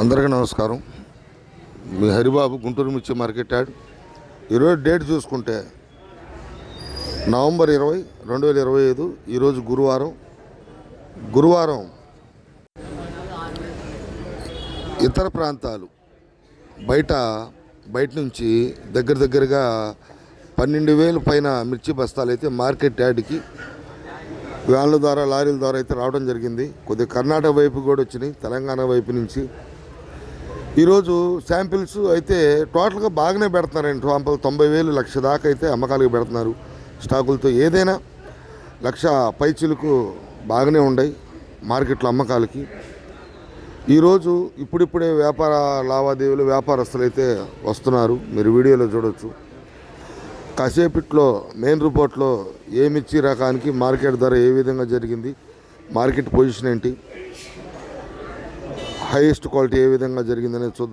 అందరికీ నమస్కారం. మీ హరిబాబు గుంటూరు మిర్చి మార్కెట్ యాడ్. ఈరోజు డేట్ చూసుకుంటే నవంబర్ ఇరవై రెండు వేల ఇరవై ఐదు ఈరోజు గురువారం. గురువారం ఇతర ప్రాంతాలు బయట బయట నుంచి దగ్గర దగ్గరగా పన్నెండు వేలు పైన మిర్చి బస్తాలు అయితే మార్కెట్ యార్డ్కి వ్యాన్ల ద్వారా లారీల ద్వారా అయితే రావడం జరిగింది. కొద్దిగా కర్ణాటక వైపు కూడా వచ్చినాయి తెలంగాణ వైపు నుంచి. ఈరోజు శాంపిల్స్ అయితే టోటల్గా బాగానే పెడుతున్నారండి. శాంపుల్ తొంభై వేలు లక్ష దాకా అయితే అమ్మకాలకు పెడుతున్నారు. స్టాకులతో ఏదైనా లక్ష పైచీలకు బాగానే ఉన్నాయి మార్కెట్లో అమ్మకాలకి. ఈరోజు ఇప్పుడిప్పుడే వ్యాపార లావాదేవీలు వ్యాపారస్తులు అయితే వస్తున్నారు. మీరు వీడియోలో చూడొచ్చు. కాసేపట్లో మెయిన్ రిపోర్ట్లో ఏమిచ్చి రకానికి మార్కెట్ ధర ఏ విధంగా జరిగింది మార్కెట్ పొజిషన్ ఏంటి హైయెస్ట్ క్వాలిటీ ఏ విధంగా జరిగిందనేది చూద్దాం.